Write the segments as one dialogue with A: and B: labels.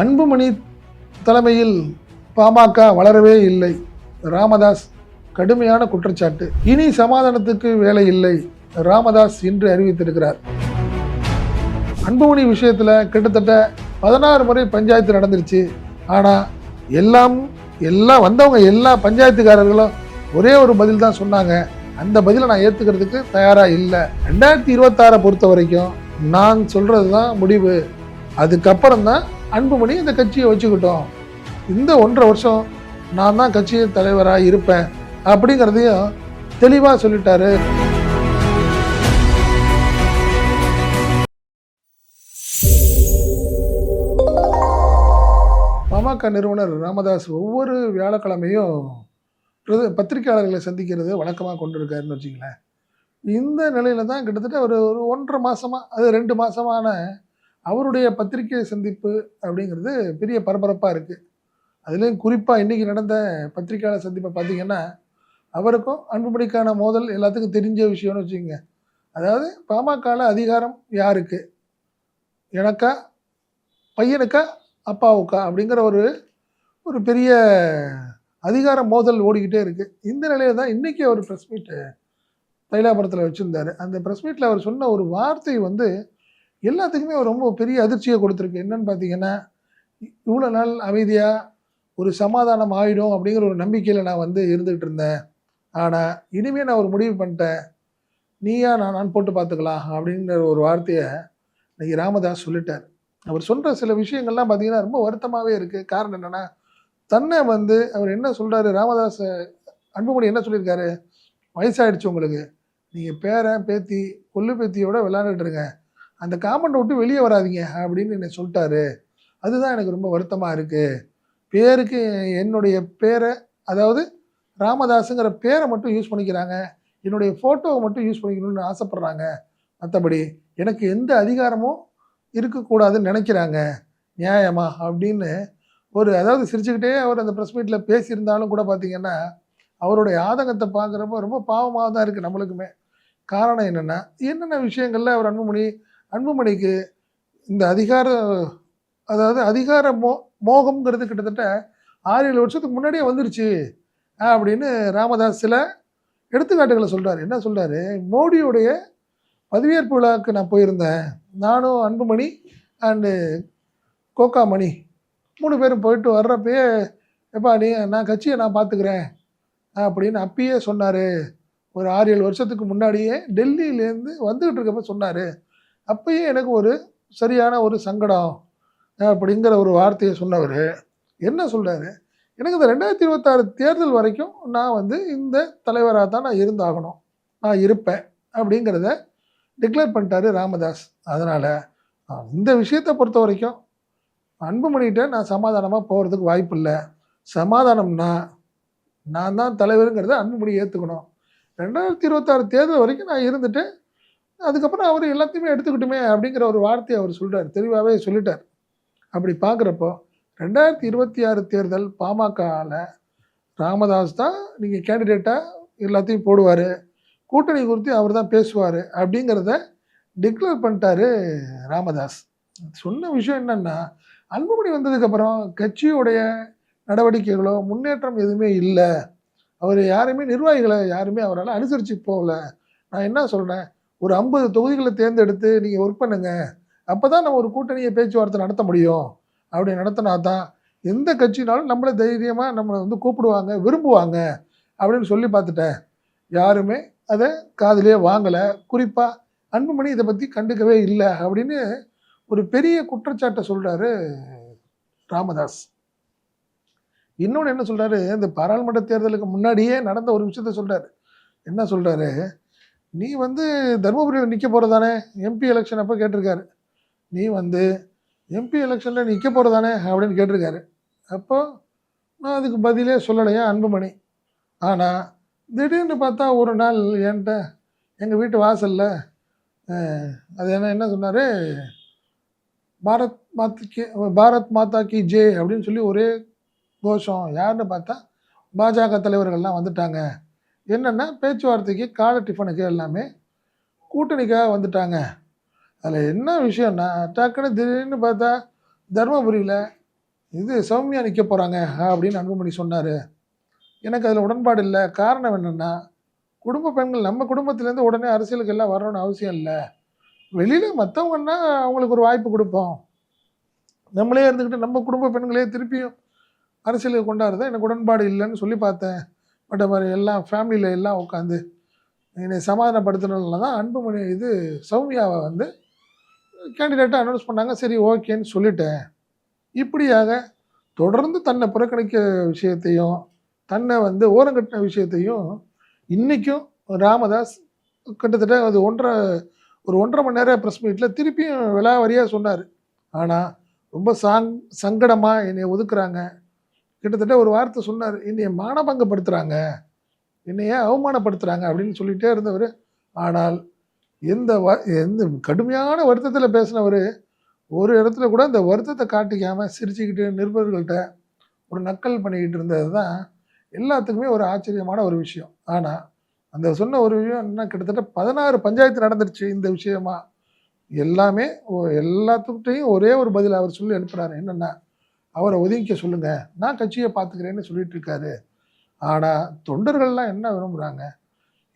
A: அன்புமணி தலைமையில் பாமக வளரவே இல்லை. ராமதாஸ் கடுமையான குற்றச்சாட்டு. இனி சமாதானத்துக்கு வேலை இல்லை. ராமதாஸ் இன்று அறிவித்திருக்கிறார். அன்புமணி விஷயத்தில் கிட்டத்தட்ட பதினாறு முறை பஞ்சாயத்து நடந்துருச்சு. ஆனால் எல்லாம் எல்லாம் வந்தவங்க எல்லா பஞ்சாயத்துக்காரர்களும் ஒரே ஒரு பதில் தான் சொன்னாங்க. அந்த பதிலை நான் ஏற்றுக்கிறதுக்கு தயாராக இல்லை. ரெண்டாயிரத்தி இருபத்தாறை பொறுத்த வரைக்கும் நான் சொல்கிறது தான் முடிவு. அதுக்கப்புறம் தான் அன்புமணி இந்த கட்சியை வச்சுக்கிட்டோம். இந்த ஒன்றரை வருஷம் நான் தான் கட்சி தலைவராக இருப்பேன் அப்படிங்கிறதையும் தெளிவாக சொல்லிட்டாரு. பாமக நிறுவனர் ராமதாஸ் ஒவ்வொரு வியாழக்கிழமையும் பத்திரிகையாளர்களை பத்திரிக்கையாளர்களை சந்திக்கிறது வழக்கமாக கொண்டிருக்காருன்னு வச்சிங்களேன் இந்த நிலையில தான் கிட்டத்தட்ட ஒரு ஒரு ஒன்றரை மாசமா அது ரெண்டு மாசமான அவருடைய பத்திரிகை சந்திப்பு அப்படிங்கிறது பெரிய பரபரப்பாக இருக்குது அதுலேயும் குறிப்பாக இன்றைக்கி நடந்த பத்திரிகையாளர் சந்திப்பை பார்த்தீங்கன்னா அவருக்கும் அன்புமணிக்கான மோதல் எல்லாத்துக்கும் தெரிஞ்ச விஷயம்னு வச்சுக்கோங்க. அதாவது பாமகவில் அதிகாரம் யாருக்கு? எனக்கா? பையனுக்கா? அப்பாவுக்கா? அப்படிங்கிற ஒரு ஒரு பெரிய அதிகார மோதல் ஓடிக்கிட்டே இருக்குது இந்த நிலையில தான் இன்றைக்கி அவர் ப்ரெஸ் மீட்டு தைலாபுரத்தில் வச்சுருந்தாரு. அந்த ப்ரெஸ் மீட்டில் அவர் சொன்ன ஒரு வார்த்தை வந்து எல்லாத்துக்குமே ரொம்ப பெரிய அதிர்ச்சியை கொடுத்துருக்கு. என்னன்னு பார்த்தீங்கன்னா இவ்வளோ நாள் அமைதியாக ஒரு சமாதானம் ஆயிடும் அப்படிங்கிற ஒரு நம்பிக்கையில் நான் வந்து இருந்துகிட்டு இருந்தேன். ஆனால் இனிமேல் நான் ஒரு முடிவு பண்ணிட்டேன். நீயா நான் நான் போட்டு பார்த்துக்கலாம் அப்படிங்கிற ஒரு வார்த்தையை இன்னைக்கு ராமதாஸ் சொல்லிட்டார். அவர் சொல்கிற சில விஷயங்கள்லாம் பார்த்தீங்கன்னா ரொம்ப வருத்தமாகவே இருக்குது காரணம் என்னென்னா தன்னை வந்து அவர் என்ன சொல்கிறாரு ராமதாஸ் அன்புமணி என்ன சொல்லியிருக்காரு? வயசாகிடுச்சு உங்களுக்கு. நீங்கள் பேரன் பேத்தி கொல்லு பேத்தியோட விளாண்டுட்டுருங்க அந்த காம்பவுண்டை விட்டு வெளியே வராதீங்க அப்படின்னு என்னை சொல்லிட்டாரு. அதுதான் எனக்கு ரொம்ப வருத்தமாக இருக்குது பேருக்கு என்னுடைய பேரை அதாவது ராமதாஸுங்கிற பேரை மட்டும் யூஸ் பண்ணிக்கிறாங்க. என்னுடைய ஃபோட்டோவை மட்டும் யூஸ் பண்ணிக்கணும்னு ஆசைப்பட்றாங்க. மற்றபடி எனக்கு எந்த அதிகாரமும் இருக்கக்கூடாதுன்னு நினைக்கிறாங்க. நியாயமா? அப்படின்னு ஒரு அதாவது சிரிச்சுக்கிட்டே அவர் அந்த ப்ரெஸ் மீட்டில் பேசியிருந்தாலும் கூட பார்த்திங்கன்னா அவருடைய ஆதங்கத்தை பார்க்குறப்ப ரொம்ப பாவமாக தான் இருக்குது நம்மளுக்குமே. காரணம் என்னென்னா என்னென்ன விஷயங்களில் அவர் அன்புமணி அன்புமணிக்கு இந்த அதிகார அதாவது அதிகார மோ மோகம்ங்கிறது கிட்டத்தட்ட ஆறு ஏழு வருஷத்துக்கு முன்னாடியே வந்துருச்சு அப்படின்னு ராமதாஸ் சில எடுத்துக்காட்டுகளை சொல்கிறார் என்ன சொல்கிறாரு மோடியுடைய பதவியேற்பு விழாவுக்கு நான் போயிருந்தேன். நானும் அன்புமணி அண்டு கோகாமணி மூணு பேரும் போயிட்டு வர்றப்பயே எப்பா நீ நான் கட்சியை நான் பார்த்துக்கிறேன் அப்படின்னு அப்பயே சொன்னார். ஒரு ஆறு ஏழு வருஷத்துக்கு முன்னாடியே டெல்லியிலேருந்து வந்துக்கிட்டு இருக்கப்ப சொன்னார். அப்பயே எனக்கு ஒரு சரியான ஒரு சங்கடம் அப்படிங்கிற ஒரு வார்த்தையை சொன்னவர். என்ன சொல்கிறாரு எனக்கு இந்த ரெண்டாயிரத்தி இருபத்தாறு தேர்தல் வரைக்கும் நான் வந்து இந்த தலைவராக தான் நான் இருந்தாகணும். நான் இருப்பேன் அப்படிங்கிறத டிக்ளேர் பண்ணிட்டாரு ராமதாஸ். அதனால் இந்த விஷயத்தை பொறுத்த வரைக்கும் அன்புமணிகிட்ட நான் சமாதானமாக போகிறதுக்கு வாய்ப்பு இல்லை. சமாதானம்னா நான் தான் தலைவருங்கிறத அன்புமணி ஏற்றுக்கணும் ரெண்டாயிரத்தி இருபத்தாறு தேர்தல் வரைக்கும் நான் இருந்துட்டு அதுக்கப்புறம் அவர் எல்லாத்தையுமே எடுத்துக்கிட்டுமே அப்படிங்கிற ஒரு வார்த்தையை அவர் சொல்கிறார் தெளிவாகவே சொல்லிட்டார். அப்படி பார்க்குறப்போ ரெண்டாயிரத்தி இருபத்தி ஆறு தேர்தல் பாமகவில் ராமதாஸ் தான் நீங்கள் கேண்டிடேட்டாக எல்லாத்தையும் போடுவார். கூட்டணி குறித்து அவர் தான் பேசுவார் அப்படிங்கிறத டிக்ளேர் பண்ணிட்டாரு ராமதாஸ். சொன்ன விஷயம் என்னென்னா அன்புமணி வந்ததுக்கப்புறம் கட்சியுடைய நடவடிக்கைகளோ முன்னேற்றம் எதுவுமே இல்லை. அவர் யாருமே நிர்வாகிகளை யாருமே அவரால் அனுசரித்து போகல. நான் என்ன சொல்கிறேன் ஒரு ஐம்பது தொகுதிகளை தேர்ந்தெடுத்து நீங்கள் ஒர்க் பண்ணுங்கள் அப்போ தான் நம்ம ஒரு கூட்டணியை பேச்சுவார்த்தை நடத்த முடியும். அப்படி நடத்தினா தான் எந்த கட்சினாலும் நம்மளை தைரியமாக நம்மளை வந்து கூப்பிடுவாங்க விரும்புவாங்க அப்படின்னு சொல்லி பார்த்துட்டேன். யாருமே அதை காதிலே வாங்கலை. குறிப்பாக அன்புமணி இதை பற்றி கண்டுக்கவே இல்லை அப்படின்னு ஒரு பெரிய குற்றச்சாட்டை சொல்கிறாரு ராமதாஸ். இன்னொன்று என்ன சொல்கிறாரு இந்த பாராளுமன்ற தேர்தலுக்கு முன்னாடியே நடந்த ஒரு விஷயத்த சொல்கிறாரு என்ன சொல்கிறாரு நீ வந்து தருமபுரியில் நிற்க போகிறதானே எம்பி எலெக்ஷன் அப்போ கேட்டிருக்காரு. நீ வந்து எம்பி எலெக்ஷனில் நிற்க போகிறதானே அப்படின்னு கேட்டிருக்காரு. அப்போ நான் அதுக்கு பதிலே சொல்லலையா அன்புமணி? ஆனால் திடீர்னு பார்த்தா ஒரு நாள் என்கிட்ட எங்கள் வீட்டு வாசலில் அது என்ன என்ன சொன்னார்? பாரத் மாத்துக்கு பாரத் மாதா கி ஜே அப்படின்னு சொல்லி ஒரே கோஷம். யாருன்னு பார்த்தா பாஜக தலைவர்கள்லாம் வந்துட்டாங்க. என்னென்னா பேச்சுவார்த்தைக்கு காலை டிஃபனுக்கு எல்லாமே கூட்டணிக்காக வந்துட்டாங்க. அதில் என்ன விஷயம்னா டக்குன்னு திடீர்னு பார்த்தா தருமபுரியில் இது சௌமியா நிற்க போகிறாங்க அப்படின்னு அன்புமணி சொன்னார். எனக்கு அதில் உடன்பாடு இல்லை. காரணம் என்னென்னா குடும்ப பெண்கள் நம்ம குடும்பத்துலேருந்து உடனே அரசியலுக்கு எல்லாம் வரணும்னு அவசியம் இல்லை. வெளியில் மற்றவங்கன்னா அவங்களுக்கு ஒரு வாய்ப்பு கொடுப்போம். நம்மளே இருந்துக்கிட்டு நம்ம குடும்ப பெண்களே திருப்பியும் அரசியலுக்கு கொண்டாடுறது எனக்கு உடன்பாடு இல்லைன்னு சொல்லி பார்த்தேன். பட் மாதிரி எல்லாம் ஃபேமிலியில் எல்லாம் உட்காந்து என்னை சமாதானப்படுத்தினால தான் அன்புமணி இது சௌமியாவை வந்து கேண்டிடேட்டாக அனௌன்ஸ் பண்ணாங்க. சரி ஓகேன்னு சொல்லிட்டேன். இப்படியாக தொடர்ந்து தன்னை புறக்கணிக்க விஷயத்தையும் தன்னை வந்து ஓரங்கட்டின விஷயத்தையும் இன்றைக்கும் ராமதாஸ் கிட்டத்தட்ட அது ஒன்றரை ஒரு ஒன்றரை மணி நேரம் ப்ரெஸ் மீட்டில் திருப்பியும் விலாவரியாக சொன்னார். ஆனால் ரொம்ப சாங் சங்கடமாக என்னை ஒதுக்குறாங்க. கிட்டத்தட்ட ஒரு வார்த்தை சொன்னார் என்னைய மானபங்கப்படுத்துகிறாங்க என்னைய அவமானப்படுத்துகிறாங்க அப்படின்னு சொல்லிகிட்டே இருந்தவர். ஆனால் எந்த வ எந்த கடுமையான வருத்தத்தில் பேசினவர் ஒரு இடத்துல கூட இந்த வருத்தத்தை காட்டிக்காமல் சிரிச்சுக்கிட்டு நிருபர்கள்ட்ட ஒரு நக்கல் பண்ணிக்கிட்டு இருந்தது தான் எல்லாத்துக்குமே ஒரு ஆச்சரியமான ஒரு விஷயம். ஆனால் அந்த சொன்ன ஒரு விஷயம் என்ன கிட்டத்தட்ட பதினாறு பஞ்சாயத்து நடந்துருச்சு இந்த விஷயமா. எல்லாமே எல்லாத்துக்கிட்டையும் ஒரே ஒரு பதில் அவர் சொல்லி அனுப்புகிறாரு என்னென்னா அவரை ஒதுங்கிக்க சொல்லுங்க. நான் கட்சியை பார்த்துக்கிறேன்னு சொல்லிட்டு இருக்காரு. ஆனால் தொண்டர்கள்லாம் என்ன விரும்புகிறாங்க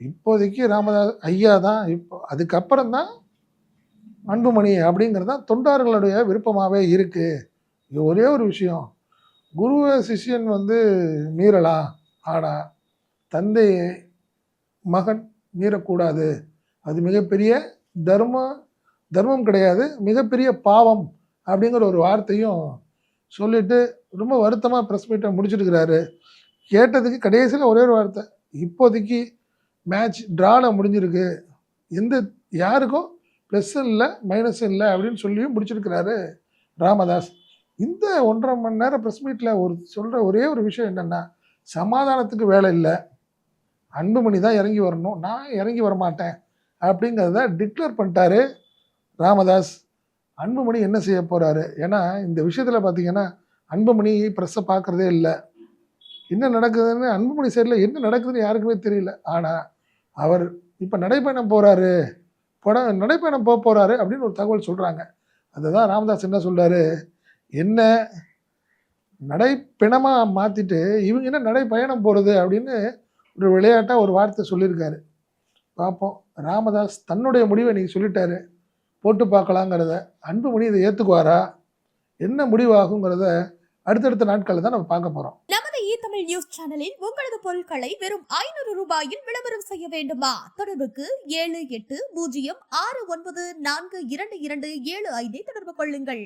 A: இப்போதைக்கு ராமதாஸ் ஐயா தான் இப்போ அதுக்கப்புறம் தான் அன்புமணி அப்படிங்கிறது தான் தொண்டார்களுடைய விருப்பமாகவே இருக்குது இது ஒரே ஒரு விஷயம். குருவை சிஷ்யன் வந்து மீறலாம். ஆனால் தந்தையை மகன் மீறக்கூடாது. அது மிகப்பெரிய தர்ம தர்மம் கிடையாது. மிகப்பெரிய பாவம் அப்படிங்கிற ஒரு வார்த்தையும் சொல்லிட்டு ரொம்ப வருத்தமாக ப்ரெஸ் மீட்டை முடிச்சிருக்கிறாரு. கேட்டதுக்கு கடைசியில் ஒரே ஒரு வார்த்தை இப்போதைக்கு மேட்ச் ட்ராவில் முடிஞ்சிருக்கு. எந்த யாருக்கும் ப்ளஸ் இல்லை மைனஸ் இல்லை அப்படின்னு சொல்லியும் முடிச்சிருக்கிறாரு ராமதாஸ். இந்த ஒன்றரை மணி நேரம் ப்ரெஸ் மீட்டில் ஒரு சொல்கிற ஒரே ஒரு விஷயம் என்னென்னா சமாதானத்துக்கு வேலை இல்லை. அன்புமணி தான் இறங்கி வரணும். நான் இறங்கி வரமாட்டேன் அப்படிங்கிறத டிக்ளேர் பண்ணிட்டாரு ராமதாஸ். அன்புமணி என்ன செய்ய போகிறாரு ஏன்னா இந்த விஷயத்தில் பார்த்தீங்கன்னா அன்புமணி ப்ரெஸ்ஸை பார்க்குறதே இல்லை. என்ன நடக்குதுன்னு அன்புமணி சைடில் என்ன நடக்குதுன்னு யாருக்குமே தெரியல. ஆனால் அவர் இப்போ நடைப்பயணம் போகிறாரு போட நடைப்பயணம் போக போகிறாரு அப்படின்னு ஒரு தகவல் சொல்கிறாங்க அதுதான் ராமதாஸ் என்ன சொல்கிறாரு என்ன நடைப்பிணமாக மாற்றிட்டு இவங்க என்ன நடைப்பயணம் போகிறது அப்படின்னு ஒரு விளையாட்டாக ஒரு வார்த்தை சொல்லியிருக்காரு. பார்ப்போம் ராமதாஸ் தன்னுடைய முடிவை இன்றைக்கி சொல்லிட்டாரு. போட்டு பார்க்கலாங்கிறத அன்புமணி இதை ஏற்றுக்குவாரா என்ன முடிவாகுங்கிறத அடுத்தடுத்த நாட்களில் தான் நம்ம பார்க்க போகிறோம்
B: நமது இ தமிழ் நியூஸ் சேனலில் உங்களது பொருட்களை வெறும் ஐநூறு ரூபாயில் விளம்பரம் செய்ய வேண்டுமா? தொடர்புக்கு ஏழு எட்டு பூஜ்ஜியம் ஆறு ஒன்பது நான்கு இரண்டு இரண்டு ஏழு ஐந்தை தொடர்பு கொள்ளுங்கள்.